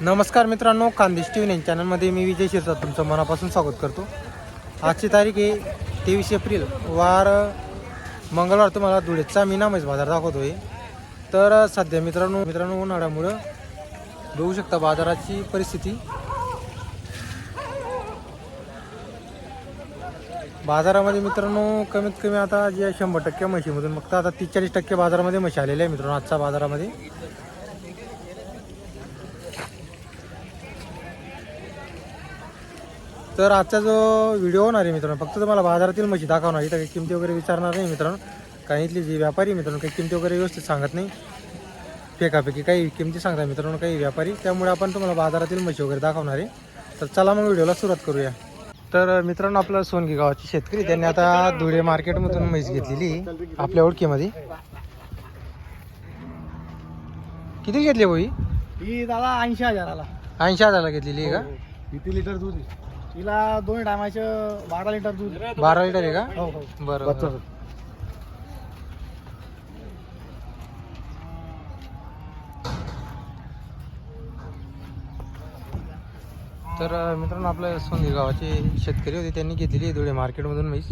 नमस्कार मित्रांनो Khandesh T V nine चॅनलमध्ये मी विजय शिरसाट तुमचं मनापासून स्वागत करतो. आजची तारीख आहे तेवीस एप्रिल. वार मंगळवार तुम्हाला धुळेचा मीना म्हैस बाजार दाखवतोय. तर सध्या मित्रांनो मित्रांनो उन्हाळ्यामुळं बघू शकता बाजाराची परिस्थिती. बाजारामध्ये मित्रांनो कमीत कमी आता जे शंभर टक्के म्हशीमधून फक्त आता तीस चाळीस टक्के बाजारामध्ये म्हशी आलेल्या आहे मित्रांनो आजच्या बाजारामध्ये. तर आजचा जो व्हिडिओ होणार आहे मित्रांनो फक्त तुम्हाला बाजारातील म्हशी दाखवणार आहे तर काही किमती वगैरे विचारणार नाही मित्रांनो. काही इथली जी व्यापारी मित्रांनो काही किमती वगैरे व्यवस्थित सांगत नाही. फेकापैकी काही किमती सांगतात मित्रांनो काही व्यापारी. त्यामुळे आपण तुम्हाला बाजारातील म्हशी वगैरे दाखवणार आहे. तर चला मग व्हिडिओला सुरुवात करूया. तर मित्रांनो आपलं सोनगी गावाचे शेतकरी त्यांनी आता धुळे मार्केटमधून म्हैस घेतलेली आपल्या ओळखीमध्ये. किती घेतली भाई ही? दादा ऐंशी हजाराला. ऐंशी हजारला घेतलेली आहे का? किती लिटर दूध तिला दोन टायमाचं बारा लिटर दूध. बारा लिटर आहे का? हो हो. बरं बरं. तर मित्रांनो आपल्या सोंदी गावाचे शेतकरी होते त्यांनी घेतलेली धुळे मार्केटमधून म्हैस.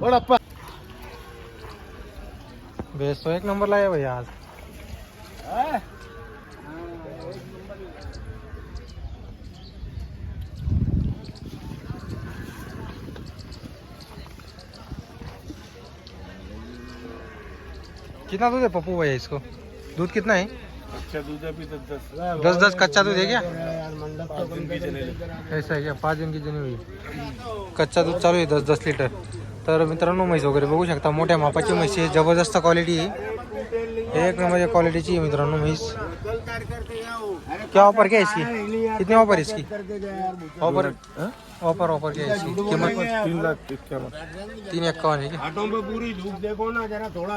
बडप्पा बेस तो एक नंबरला आहे भैया आज। कितना दूध है पप्पू भैया इसको? दूध कितना है? दूध अभी दस दस। दस दस कच्चा दूध है क्या? तो। ऐसा है क्या? पाच दिन की जनी हुई कच्चा दूध चालू आहे दस दस लिटर। तर मित्रांनो म्हैस वगैरे बघू शकता. मोठ्या मापाची म्हैस आहे. जबरदस्त क्वालिटी आहे. एक नंबर क्वालिटीची आहे मित्रांनो म्हैस. क्या ऑफर क्या इसकी? कितनी ऑफर है इसकी? ऑफर ऑफर ऑफर क्या इसकी? कीमत? तीन लाख तीन इक्यावन है क्या? हाथों में पूरी धूप देखो ना जरा थोड़ा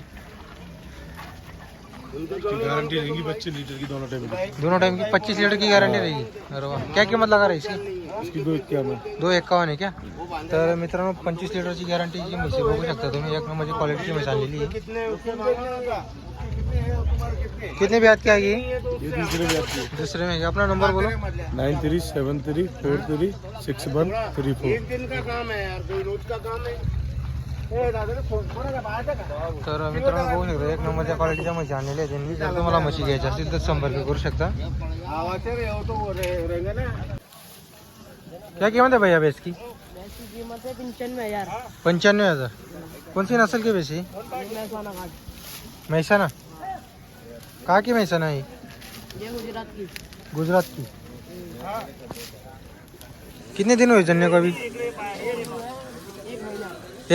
गारंटी रहेगी पच्चीस लीटर की दोनों टाइम की। दोनों टाइम की पच्चीस लीटर की गारंटी रहेगी। अरे वाह। क्या कीमत लगा रहा है इसकी? इसकी दो इक्यावन। दो एक्कावन्न आहे क्या? तर मित्रांनो पंचवीस लिटरची गॅरंटीची म्हशी बघू शकता तुम्ही. एक नंबरची क्वालिटीची म्हैस आणलेली आहे कितने उसके मांगा कितने है? कितने कितने ब्याज की आएगी दूसरे में. आपकी दूसरे में अपना नंबर बोलो. Nine three seven three four three six one three four. दिन का काम है यार रोज का काम है? तर मित्रांनो, बघू शकता, एक नंबरच्या क्वालिटीच्या त्यांनी जर तुम्हाला असतील तर संपर्क करू शकता. ना क्या कीमत है भैया भैंस की? पंचानवे हज़ार. कौन सी नस्ल की घाट महसाना. कहाँ की महसाना है? गुजरात की. कितने दिन हुए जन्ने को अभी?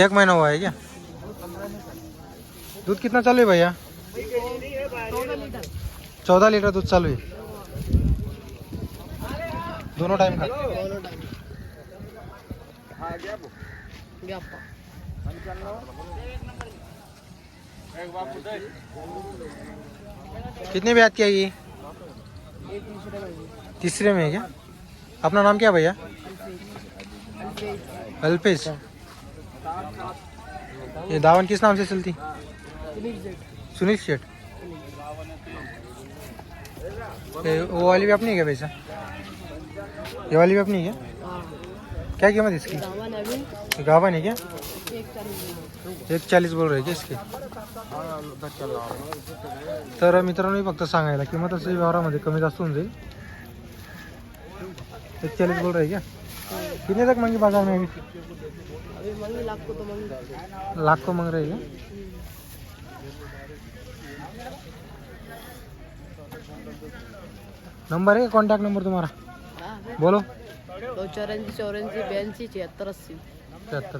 एक महीना हुआ है क्या? दूध कितना चालू है भैया? चौदह लीटर दूध चालू है। दोनों टाइम का। कितने ब्याज की आएगी तीसरे में है क्या? अपना नाम क्या भैया? अल्पेश। ये दावन किस नाम से चलती सुनील शेठ। वो वाली भी अपनी है क्या भैसा ये वाली भी अपनी है क्या? हाँ। कीमत इसकी? गावन है क्या? एक चालीस चाळीस बोल रहे इसके? तर मित्रांनो फक्त सांगायला किंमतच व्यवहारामध्ये कमी जास्त होऊन जाईल. एक चाळीस बोल रहे क्या? कितने तक मांगी बाज़ार में अभी? लाख को मंगी रहे क्या नंबर है क्या? कॉन्टैक्ट नंबर तुम्हारा? हाँ बोलो। दो चौरासी चौरासी बयासी, छिहत्तर, अस्सी। त्र्याहत्तर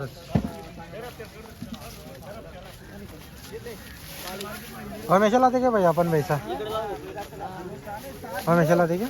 हमेशा लाते क्या भाई, अपन पैसा? हमेशा लाते क्या?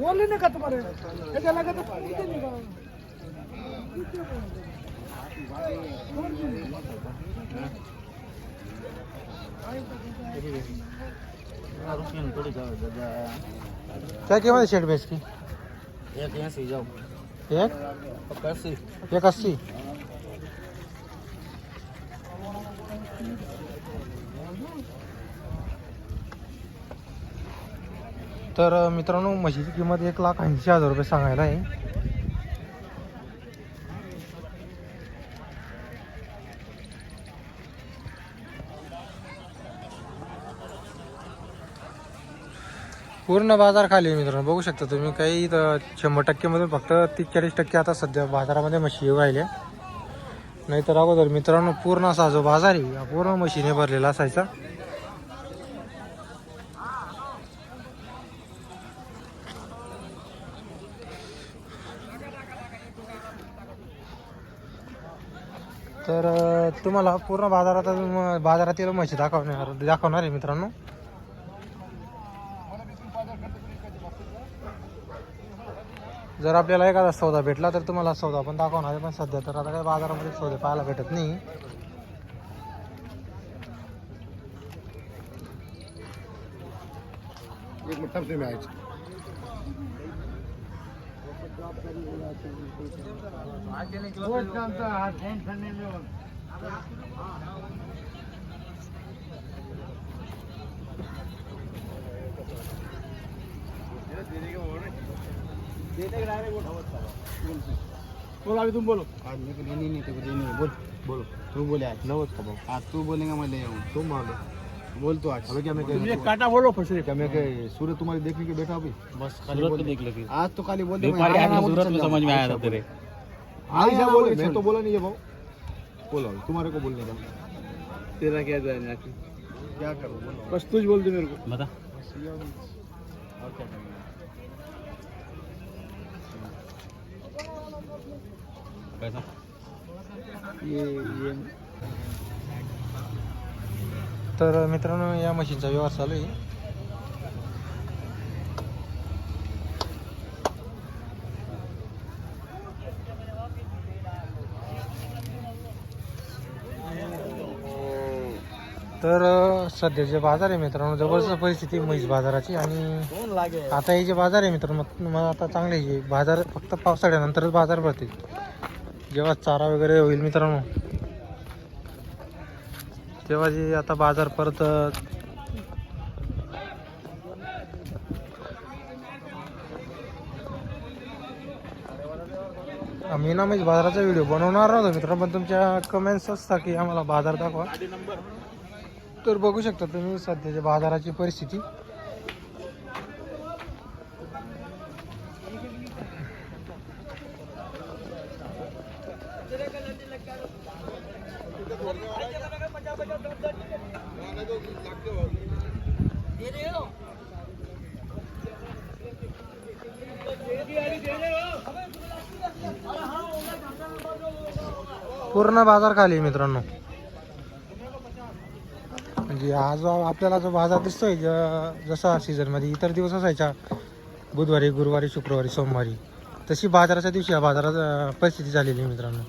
बोलले ना का तुम्हाला हे त्याला का तो इथे निघा. क्या कीमत है शेड भैंस की एक जाओ एक? कैसे एक अस्सी. तर मित्रांनो म्हशीची किंमत एक लाख ऐंशी हजार रुपये सांगायला आहे. पूर्ण बाजार खाली आहे मित्रांनो. बघू शकता तुम्ही काही इथं शंभर टक्केमधून फक्त तीस चाळीस टक्के आता सध्या बाजारामध्ये म्हशी येऊ राहिल्या. नाहीतर अगोदर मित्रांनो पूर्ण असा जो बाजार आहे पूर्ण म्हशीने भरलेला असायचा. तर तुम्हाला पूर्ण बाजारात बाजारातील म्हशी दाखवणार दाखवणार आहे मित्रांनो. जर आपल्याला एखादा सौदा भेटला तर तुम्हाला सौदा पण दाखवणार आहे पण सध्या तर आता काही बाजारामध्ये सौदे पाहायला भेटत नाही. एक बोल अभी तुम बोलो। आज मेरे को देनी नहीं तेरे को देनी है। बोल बोलो। तू बोले आज। नवत का आज तू बोलेगा मैं ले आऊँ। तुम मान लो बोल तो आज। अबे क्या मैं तुम ये काटा बोलो रहे क्या मैं क्या सूरज तुम्हारी देखने के बैठा अभी? बस खाली बोल। देख ले आज तो खाली बोल दे सूरत में समझ में आया था तेरे। आयशा बोले मैं तो बोला नहीं है भाऊ बोलो तुम्हारे को बोलने का। तेरा क्या जाना क्या करूँ बस तुझ बोल दे मेरे को। बता। और क्या करेंगे पैसा? ये ये. तर मित्रांनो या म्हशींचा व्यवहार चालू आहे. तर सध्याचे बाजार आहे मित्रांनो जबरदस्त परिस्थिती म्हैस बाजाराची आणि आता हे जे बाजार आहे मित्रांनो मग आता चांगले. बाजार फक्त पावसाळ्यानंतरच बाजार भरतील. जेव्हा चारा वगैरे होईल मित्रांनो तेव्हा जे आता बाजार परत मी ना म्हणजे बाजाराचा व्हिडिओ बनवणार नव्हतो मित्रांनो पण तुमच्या कमेंट्स असता की आम्हाला बाजार दाखवा. तर बघू शकता तुम्ही सध्याच्या बाजाराची परिस्थिती. पूर्ण बाजार खाली आहे मित्रांनो. म्हणजे आज आपल्याला जो बाजार दिसतोय ज- जसा सीझनमध्ये इतर दिवस असायच्या बुधवारी गुरुवारी शुक्रवारी सोमवारी तशी बाजाराच्या दिवशी या बाजारात परिस्थिती झालेली आहे मित्रांनो.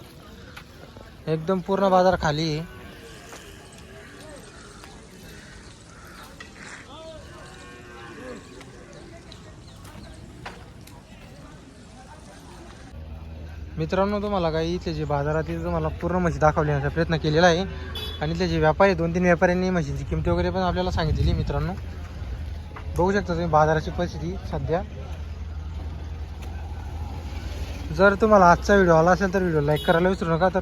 एकदम पूर्ण बाजार खाली आहे. मित्रांनो तुम्हाला काही इथले जे बाजारातील तुम्हाला पूर्ण म्हशी दाखवण्याचा प्रयत्न केलेला आहे. आणि इथले जे व्यापारी दोन तीन व्यापाऱ्यांनी म्हशींची किमती वगैरे पण आपल्याला सांगितलेली मित्रांनो. बघू शकता तुम्ही बाजाराची परिस्थिती सध्या. जर तुम्हाला आजचा व्हिडिओ आला असेल तर व्हिडिओ लाईक करायला विसरू नका. तर